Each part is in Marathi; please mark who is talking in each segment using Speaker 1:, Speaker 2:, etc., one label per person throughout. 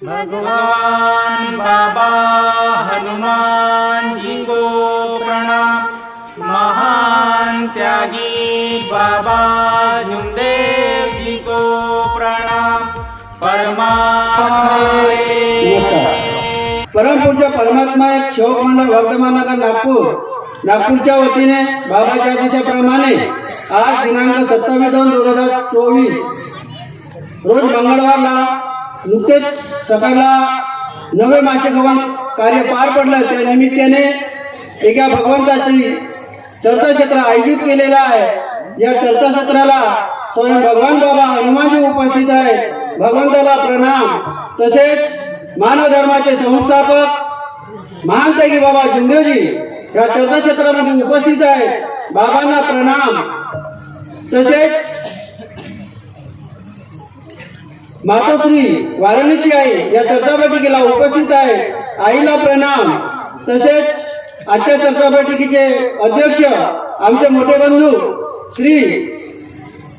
Speaker 1: भगवान बाबा हनुमान जी को प्रणाम। महान त्यागी बाबा झुमदेव जी को प्रणाम। परमात्मा
Speaker 2: परम पूज्य परमात्मा एक शोक मंडळ वर्धमान नगर नागपूर. नागपूरच्या वतीने बाबाच्या आदेशाप्रमाणे आज दिनांक सत्तावीस दोन दोन हजार चोवीस रोज मंगळवारला नुकतेच सकाळला नवे माशेगवन कार्य पार पडलं. त्या निमित्ताने एका भगवंताची चर्चासत्र आयोजित केलेलं आहे. या चर्चाक्षेत्राला स्वयं भगवान बाबा हनुमानजी उपस्थित आहेत. भगवंताला प्रणाम. तसेच मानव धर्माचे संस्थापक महान बाबा जुमदेवजी या चर्चाक्षेत्रामध्ये उपस्थित आहेत. बाबांना प्रणाम. तसेच मातोश्री वाराणसी आई या चर्चाबैठकीला उपस्थित आहे. आईला प्रणाम. तसेच आजच्या चर्चा बैठकीचे अध्यक्ष आमचे मोठे बंधू श्री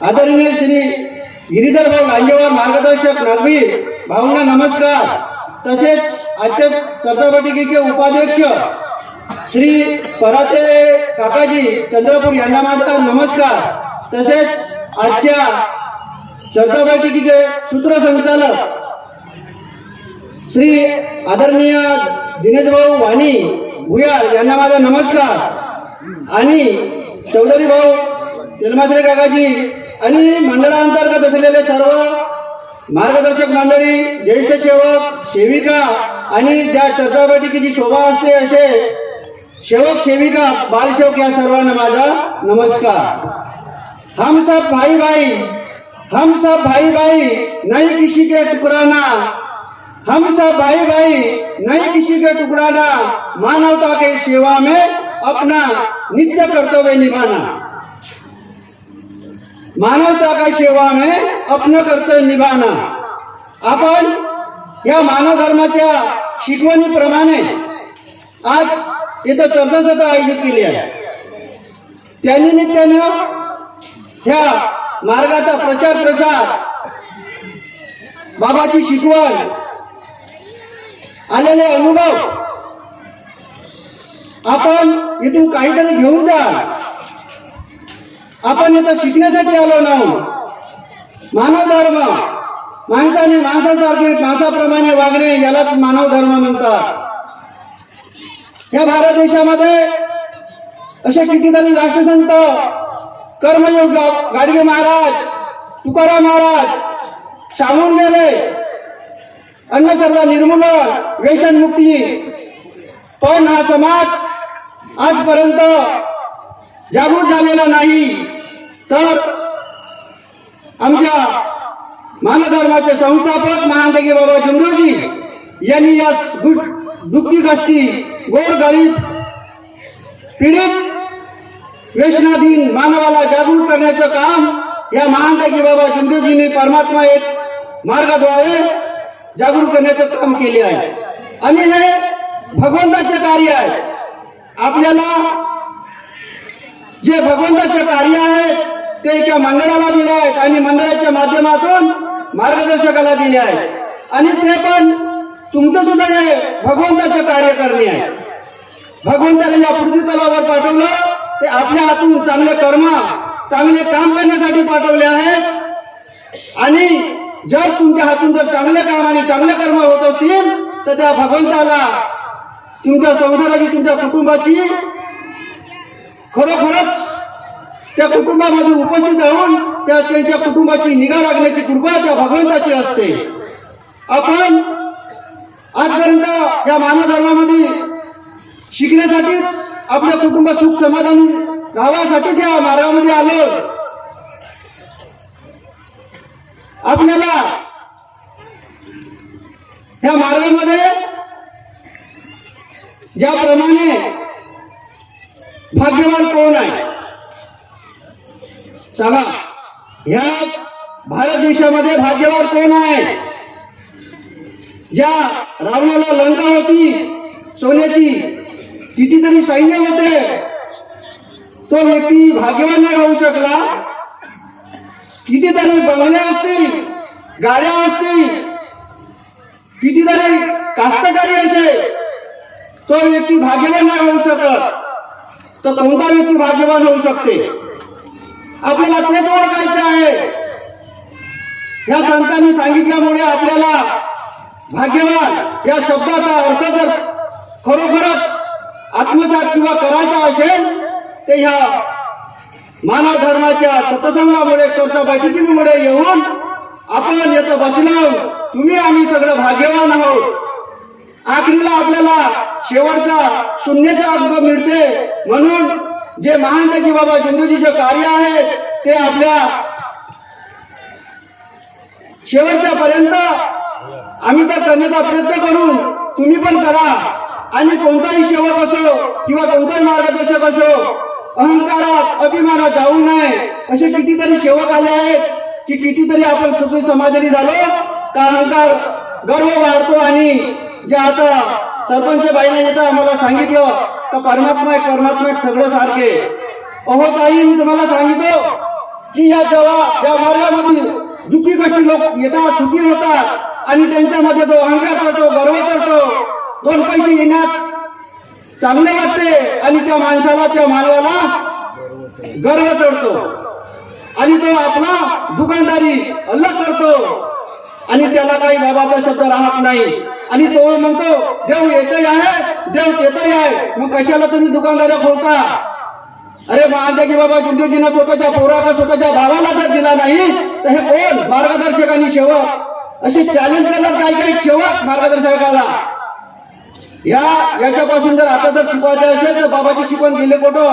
Speaker 2: आदरणीय श्री गिरीधर भाऊ लांजेवार मार्गदर्शक नागवीर भाऊंना नमस्कार. तसेच आजच्या चर्चा बैठकीचे उपाध्यक्ष श्री पराते काकाजी चंद्रपूर यांना माझा नमस्कार. तसेच आजच्या चर्चा बैठकीचे सूत्रसंचालक श्री आदरणीय दिनेश भाऊ वाणी भुयार यांना माझा नमस्कार. आणि चौधरी भाऊ तेलमासरे काकाजी आणि मंडळांतर्गत असलेले सर्व मार्गदर्शक मंडळी ज्येष्ठ सेवक सेविका आणि ज्या चर्चा बैठकीची शोभा असते असे सेवक सेविका बालसेवक या सर्वांना माझा नमस्कार. हम सब भाई भाई हम सब भाई भाई नहीं किसी के टुकड़ाना। हम सब भाई भाई नहीं किसी के टुकड़ाना। मानवता के सेवा में अपना नित्य कर्तव्य निभाना। मानवता का सेवा में अपना कर्तव्य निभाना। आपण या मानव धर्माच्या शिकवणीप्रमाणे आज इथं चर्चासत्र आयोजित केली आहे. त्यानिमित्तानं ह्या मार्गाचा प्रचार प्रसार. बाबाची शिकवण. आलेले अनुभव. आपण इथून काहीतरी घेऊन जा आपण इथं शिकण्यासाठी आलो नाही. मानव धर्म. माणसाने माणसासारखे माणसाप्रमाणे वागणे यालाच मानव धर्म म्हणतात. या भारत देशामध्ये असे कितीतरी राष्ट्रसंत कर्मयोग गाडगे महाराज तुकाराम महाराज सांगून गेले. अन्नसर्व निर्मूलन व्यसनमुक्ती पण हा समाज आजपर्यंत जागृत झालेला नाही. तर आमच्या मानधर्माचे संस्थापक महानदेगी बाबा चंद्रजी यांनी या दु- दुःखी गोर गरीब पीडित व्यसनाधीन मानवाला जागृत करण्याचं काम या महानदागी बाबा जुमदेवजींनी परमात्मा एक मार्गाद्वारे जागृत करण्याचं काम केले आहे. आणि हे भगवंताचे कार्य आहे. आपल्याला जे भगवंताचे कार्य आहे ते एका मंडळाला दिले आहेत आणि मंडळाच्या माध्यमातून मार्गदर्शकाला दिले आहे आणि ते पण तुमचं सुद्धा हे भगवंताचे कार्य करणे आहे. भगवंताने या पृथ्वी तलावर पाठवलं. ते आपल्या हातून चांगले कर्म चांगले काम करण्यासाठी पाठवले आहेत. आणि जर तुमच्या हातून जर चांगले काम आणि चांगले कर्म होत असतील तर त्या भगवंताला तुमच्या संसाराची तुमच्या कुटुंबाची खरोखरच त्या कुटुंबामध्ये उपस्थित राहून त्या त्यांच्या कुटुंबाची निगा राखण्याची कृपा त्या भगवंताची असते. आपण आजपर्यंत या मानव धर्मामध्ये शिकण्यासाठीच आपलं कुटुंब सुख समाधानी राहण्यासाठीच या मार्गामध्ये आलो. आपल्याला या मार्गामध्ये ज्याप्रमाणे भाग्यवान कोण आहे? सांगा या भारत देशामध्ये भाग्यवान कोण आहे? ज्या रावणाला लंका होती सोन्याची कितीतरी सैन्य होते. तो व्यक्ती भाग्यवान नाही राहू शकला. कितीतरी बंगल्या असतील गाड्या असतील कितीतरी कास्तकारी असे तो व्यक्ती भाग्यवान नाही होऊ शकत तर कोणता व्यक्ती भाग्यवान होऊ शकते? आपल्याला तेच ओळखायचं आहे. ह्या संतांनी सांगितल्यामुळे आपल्याला भाग्यवान या शब्दाचा अर्थ जर खरोखरच आत्मसात किंवा करायचा असेल ते ह्या मानव धर्माच्या सतसंगामुळे चर्चा बैठकीमुळे येऊन आपण येतं बसलो तुम्ही आम्ही सगळं भाग्यवान आहोत. आखरीला आपल्याला शेवटचा शून्याचा अंक मिळते. म्हणून जे महान की बाबा जिंदूजीचे कार्य आहे ते आपल्या शेवटच्या पर्यंत आम्ही त्या करण्याचा प्रयत्न करू तुम्ही पण करा. आणि कोणताही सेवक असो किंवा कोणताही मार्गदर्शक असो अहंकारात अभिमानात जाऊ नये. असे कितीतरी सेवक आले आहेत की कितीतरी आपण सुखी समाधानी झालो का अहंकार गर्व वाढतो आणि जे आता सरपंच बाईने येतं आम्हाला सांगितलं तर परमात्मा आहे परमात्मा सगळं सारखे. अहो ताई मी तुम्हाला सांगितलं की या जेव्हा या मार्गामध्ये दुःखी कशी लोक येतात सुखी होतात आणि त्यांच्यामध्ये तो अहंकार करतो गर्व करतो दोन पैसे येण्यात चांगले वाटते आणि त्या माणसाला त्या मानवाला गर्व चढतो. आणि तो आपला दुकानदारी अलग करतो. आणि त्याला काही बाबाचा शब्द राहत नाही. आणि तो म्हणतो देव येतही आहे देव येतही आहे. मग कशाला तुम्ही दुकानदारी खोलता? अरे माझ्या की बाबा जिंदगीनं स्वतःच्या पोराला स्वतःच्या भावाला जर दिला नाही तर हे कोण? मार्गदर्शक आणि सेवक. असे चॅलेंज करणार काही काही शेवक मार्गदर्शकाला. या याच्यापासून जर आता जर शिकवायचं असेल तर बाबाची शिकवण गेले कुठं?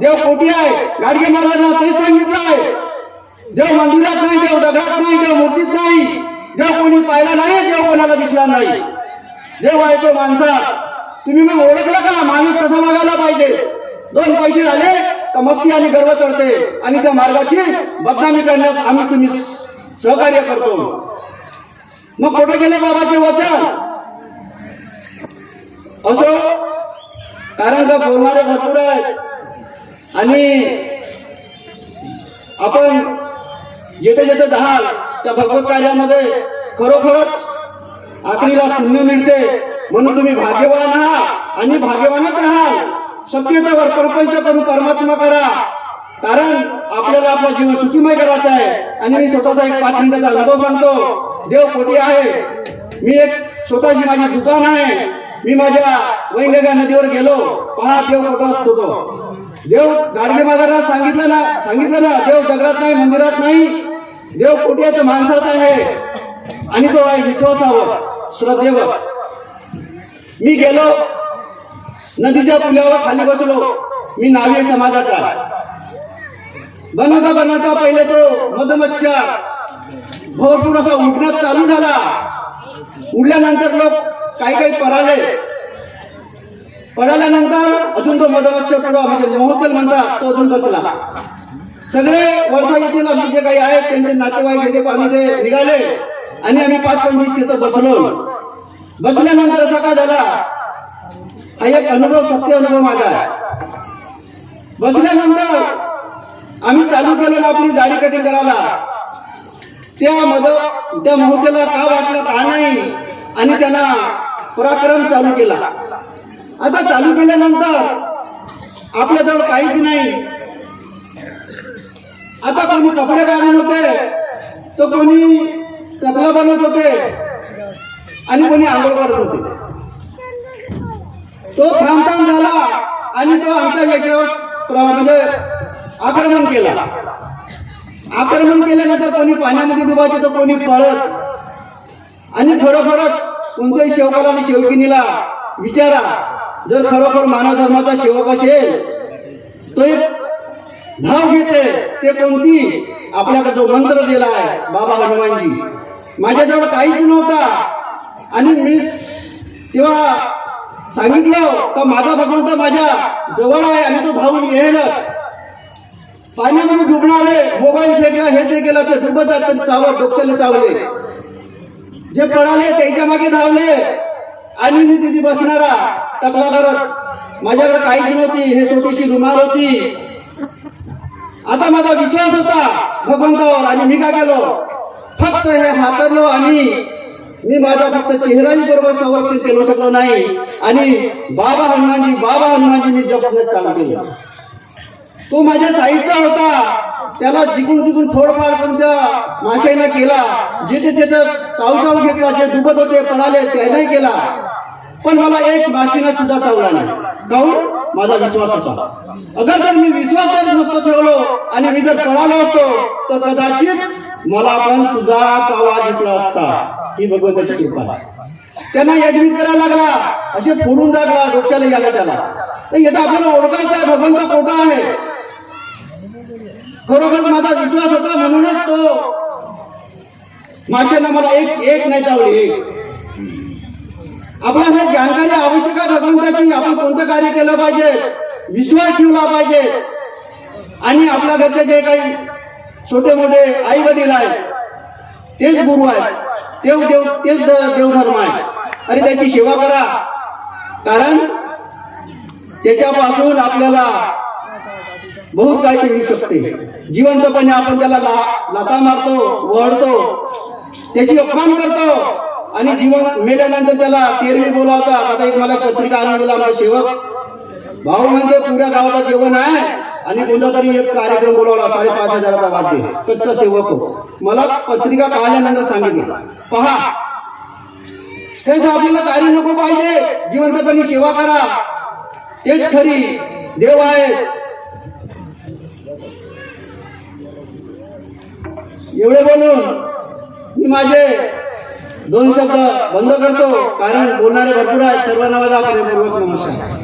Speaker 2: देव कोटी आहे. गाडगे महाराजांना तेच सांगितलं आहे. देव मंदिरात नाही देव दगडात नाही देव मूर्तीत नाही. देव कोणी पाहिला नाही देव कोणाला दिसला नाही. देव आहे तो माणसात तुम्ही मग ओळखला का? माणूस कसा मागायला पाहिजे? दोन पैसे झाले तर मस्ती आणि गर्व चढते. आणि त्या मार्गाची बदनामी करण्यास आम्ही तुम्ही सहकार्य करतो. मग कुठे गेले बाबाचे वचन? असो. कारण का बोलणारे भरपूर आहेत. आणि आपण जेथे जेथे जाल त्या भगवत कार्यामध्ये खरोखरच आखरीला शून्य मिळते. म्हणून तुम्ही भाग्यवान आहात आणि भाग्यवानच राहाल. शक्यतेवर प्रपंच करून परमात्मा करा. कारण आपल्याला आपला जीवन सुखीमय करायचा आहे. आणि मी स्वतःचा एक पाच मिनिटाचा अनुभव सांगतो. देव कोटी आहे? मी एक स्वतःची माझी दुकान आहे. मी माझ्या वैंगगा नदीवर गेलो पहा देव कुठं असतो तो. देव गाडगे महाराजांना सांगितलं ना सांगितलं ना देव जगरात नाही मंदिरात नाही. देव कोट्याच्या माणसात आहे. आणि तो आहे विश्वासावर श्रद्धेवर. मी गेलो नदीच्या पुलावर खाली बसलो. मी नावी समाजाचा. बनवता बनवता पहिले तो मधमच्छा. भरपूर असा उठण्यात चालू झाला. उडल्यानंतर लोक काही काही पळाले पळाल्यानंतर अजून तो मधमच्छर पुढं म्हणजे महोत्तल म्हणतात तो अजून बसला. सगळे वर्धा येथील आमचे जे काही आहेत त्यांचे नातेवाईक येथे आम्ही ते निघाले आणि आम्ही पाच पंचवीस तिथं बसलो. बसल्यानंतर असा काय झाला? हा एक अनुभव सत्य अनुभव माझा आहे. बसल्यानंतर आम्ही चालू केलेलं आपली दाढी कटिंग करायला. त्या मध त्या मोहतेला का वाटलं का नाही? आणि त्यांना पराक्रम चालू केला. आता चालू केल्यानंतर आपल्याजवळ काहीच नाही. आता कोणी कपडे काढून होते तर कोणी टकला बनवत होते आणि कोणी आंघोळ करत होते. तो थांबथांब झाला आणि तो आमच्या याच्यावर म्हणजे आक्रमण केला. आक्रमण केल्यानंतर कोणी पाण्यामध्ये डुबायचे तर कोणी पळत आणि खरोखरच कोणत्याही सेवकाला आणि सेवकिनीला विचारा जर खरोखर मानव धर्माचा सेवक असेल तो एक धाव घेते ते कोणती? आपल्याकडे जो मंत्र दिला आहे बाबा हनुमानजी. माझ्याजवळ काहीच नव्हता. आणि मी तेव्हा सांगितलं तर माझा भगवंत माझ्या जवळ आहे आणि तो धावून येईल पाण्यामध्ये डुबणारे मोबाईल फेकला हे ते गेला ते डुबत जात चावत डोक्याला चावले. जे पळाले त्याच्यामागे धावले. आणि मी तिथे बसणारा टकला करत. माझ्याकडे काहीच नव्हती. हे छोटीशी रुमाल होती. आता माझा विश्वास होता भगवंतावर. आणि मी काय केलो? फक्त हे हातरलो आणि मी माझा फक्त चेहराही बरोबर संरक्षण केलो शकलो नाही. आणि बाबा हनुमानजी बाबा हनुमानजींनी जपण्यात चालू केलं. तो माझ्या साईडचा होता. त्याला जिकून जिकून फोडफाड करून त्या माशाईनं केला. जिथे जिथे चाव चाव घेतला जे दुबत होते पडाले त्याने केला. पण मला एक माशीनं सुद्धा चावला नाही. काहून? माझा विश्वास होता. अगर जर मी विश्वास जर नसतो ठेवलो आणि मी जर पळालो असतो तर कदाचित मला पण सुद्धा चावा घेतला असता. ही भगवंताची कृपा आहे. त्यांना ऍडमिट करायला लागला. असे फोडून लागला डोक्याला गेला त्याला. तर येतं आपल्याला ओळखायचं आहे भगवंत कोटा आहे? खरोखर माझा विश्वास होता म्हणूनच तो माशांना मला एक एक नाही चावली एक. आपल्याला हे जाणकारी आवश्यक आहे भगवंताची आपण कोणतं कार्य केलं पाहिजे? विश्वास ठेवला पाहिजे. आणि आपल्या घरचे जे काही छोटे मोठे आई वडील आहेत तेच गुरु आहेत तेच देव तेच देवधर्म आहे आणि त्याची सेवा करा. कारण त्याच्यापासून आपल्याला बहुत काही मिळू शकते. जिवंतपणे आपण त्याला लता मारतो वळतो त्याची अपमान करतो आणि जीवन मेल्यानंतर त्याला तेरवी बोलावतात. आता एक मला पत्रिका आणून दिला माझा सेवक. भाऊ म्हणजे पुऱ्या गावाला जेवण आहे आणि कोणता तरी एक कार्यक्रम बोलावला साडेपाच हजाराचा वाद्य. कच्चा सेवक हो. मला पत्रिका काढल्यानंतर सांगितलं पहा तेच आपल्याला कार्य नको पाहिजे. जिवंतपणे सेवा करा. तेच खरी देव आहेत. एवढे बोलून मी माझे दोन शब्द बंद करतो. कारण बोलणारे भरपूर आहेत. सर्वांना माझा प्रेमपूर्वक नमस्कार.